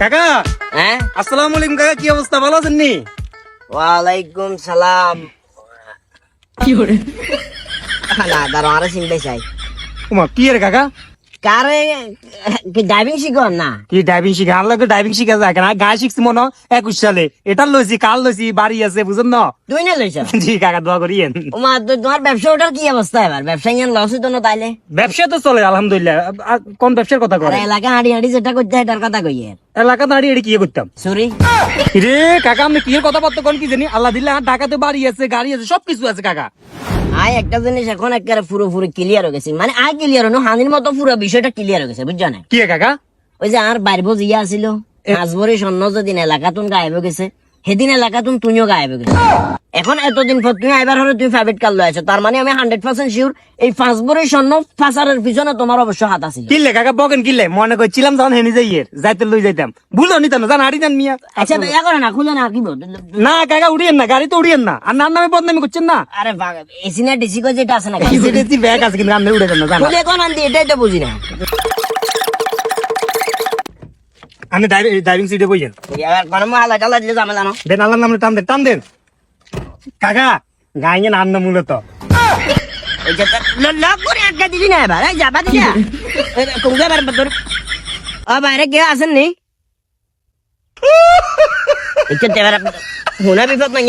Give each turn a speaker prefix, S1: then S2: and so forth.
S1: কাকা
S2: হ্যাঁ?
S1: আসসালামু আলাইকুম কাকা কি অবস্থা? ভালো আছেন নি?
S2: ওয়ালাইকুম সালাম। কি না দাঁড়ো আরও চিনতে চাই
S1: কি রে কাকা?
S2: কারে কি ড্রাইভিং শিখো না?
S1: কি ড্রাইভিং শিখে লাগে ড্রাইভিং শিখা যায়। গায়ে শিখছি মনে একুশ সালে। এটা লইছি কাল লইছি বাড়ি আছে বুঝুন না?
S2: তুই না লইছ
S1: জি কাকা দোয়া করিয়েন
S2: তোমার ব্যবসা ওটার কি অবস্থা এবার ব্যবসা লস হইতো না তাইলে?
S1: ব্যবসা তো চলে আলহামদুলিল্লাহ। কোন ব্যবসার কথা করে
S2: এলাকা হাঁড়ি হাঁড়ি যেটা করতে হয় এটার কথা
S1: এলাকা দাঁড়িয়ে এটি কি করতাম
S2: সরি
S1: রে কাকা আপনি কি কথাবার্তা কোন কি জানি আল্লাহ দিল্লা ঢাকাতে বাড়ি আছে গাড়ি আছে সবকিছু আছে কাকা।
S2: আয় একটা জিনিস এখন একেবারে পুরো পুরো ক্লিয়ার হয়ে গেছে। মানে আয় ক্লিয়ার হলো হানির মতো পুরো বিষয়টা ক্লিয়ার হয়ে গেছে বুঝছ না?
S1: কি কাকা?
S2: ওই যে আর বাইরবো জিয়া আছিল। আজবরে সন্ন যেদিন এলাকাতুন গায়েব গেছে। সেদিন এলাকা তুমি তুমিও গায়েব গেছে এখন এতদিন পর তুমি আইবার হলে তুমি ফেভারিট কাল লয়ে আছো তার মানে আমি হান্ড্রেড পার্সেন্ট শিওর এই পাঁচ বরের স্বর্ণ ফাঁসারের পিছনে তোমার অবশ্য হাত আছিল
S1: কিনলে কাকা বকেন কিনলে মনে করছিলাম যখন হেনি যাইয়ের যাইতে লই যাইতাম। ভুলো নিতাম না। জান হারি যান মিয়া।
S2: আচ্ছা ইয়া করে না খুলে না কি?
S1: না কাকা উড়িয়েন না গাড়ি তো উড়িয়েন না। আর নার নামে বদনামি করছেন না?
S2: আরে এসি না ডিসি কো যেটা আছে না
S1: সিটেছি ব্যাগ আছে কিন্তু আপনি উড়ে যান না জানা।
S2: কোন আনতি এটাই তো বুঝি না।
S1: আপনি ড্রাইভিং সিটে বইয়েন দেন। আল্লাহর নামে টান দেন টান দেন। কাকা গাইয়ে নাম না মূলত
S2: বাইরে কেউ আছেন নি? একটু এবার বিপদ নাই